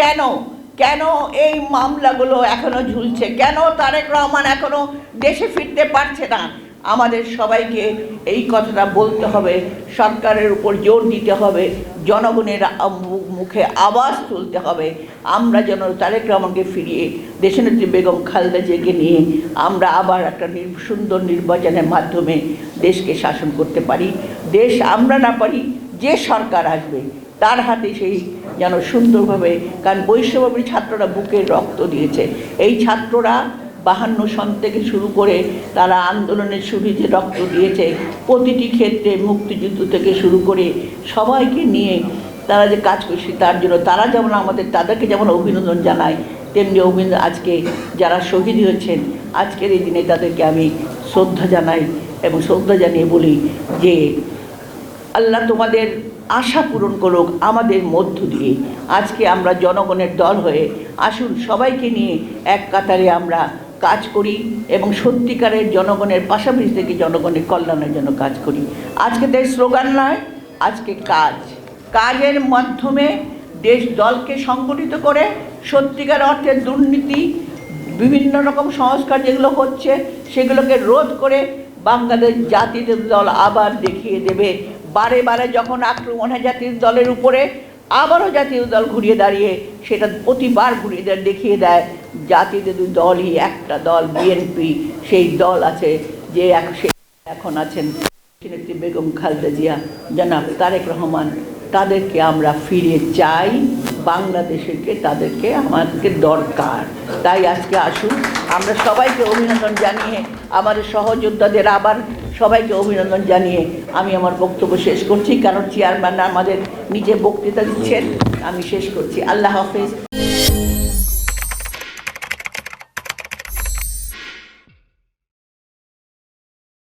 কেন? কেন এই মামলাগুলো এখনও ঝুলছে? কেন তারেক রহমান এখনও দেশে ফিরতে পারছে না? আমাদের সবাইকে এই কথাটা বলতে হবে। সরকারের উপর জোর দিতে হবে। জনগণের মুখে আওয়াজ তুলতে হবে। আমরা যেন তারেক রহমানকে ফিরিয়ে দেশনেত্রী বেগম খালেদা জিয়াকে নিয়ে আমরা আবার একটা সুন্দর নির্বাচনের মাধ্যমে দেশকে শাসন করতে পারি। দেশ আমরা না পারি, যে সরকার আসবে। তার হাতে সেই যেন সুন্দরভাবে, কারণ বৈশ্যবাবী ছাত্ররা বুকে রক্ত দিয়েছে। এই ছাত্ররা বাহান্ন সন থেকে শুরু করে তারা আন্দোলনের সুবিধে রক্ত দিয়েছে। প্রতিটি ক্ষেত্রে মুক্তিযুদ্ধ থেকে শুরু করে সবাইকে নিয়ে তারা যে কাজ করছে তার জন্য, তারা যেমন আমাদের, তাদেরকে যেমন অভিনন্দন জানায় তেমনি অভিনন্দন আজকে যারা শহীদ হয়েছেন, আজকের এই দিনে তাদেরকে আমি শ্রদ্ধা জানাই এবং শ্রদ্ধা জানিয়ে বলি যে আল্লাহ তোমাদের আশা পূরণ করুক আমাদের মধ্য দিয়ে। আজকে আমরা জনগণের দল হয়ে আসুন, সবাইকে নিয়ে এক কাতারে আমরা কাজ করি এবং সত্যিকারের জনগণের পাশাপাশি থেকে জনগণের কল্যাণের জন্য কাজ করি। আজকে দেশ স্লোগান নয়, আজকে কাজ। কাজের মাধ্যমে দেশ দলকে সংগঠিত করে সত্যিকার অর্থে দুর্নীতি, বিভিন্ন রকম সংস্কার যেগুলো হচ্ছে, সেগুলোকে রোধ করে বাংলাদেশ জাতীয় দল আবার দেখিয়ে দেবে। বারে বারে যখন আক্রমণ হয় জাতীয় দলের উপরে, আবারও জাতীয় দল ঘুরিয়ে দাঁড়িয়ে সেটা প্রতিবার ঘুরিয়ে দেয় দেখিয়ে দেয়, জাতীয় দলই একটা দল বিএনপি সেই দল আছে যে এক- এখন আছেন নেত্রী বেগম খালেদা জিয়া। জনাব তারেক রহমান, তাদেরকে আমরা ফিরে চাই বাংলাদেশকে তাদেরকে আমাদেরকে দরকার। তাই আজকে আসুন, আমরা সবাইকে অভিনন্দন জানিয়ে আমাদের সহযোদ্ধাদের আবার সবাইকে অভিনন্দন জানিয়ে আমি আমার বক্তব্য শেষ করছি, কারণ চেয়ারম্যান আমাদের নিজে বক্তৃতা দিচ্ছেন। আমি শেষ করছি। আল্লাহ হাফেজ।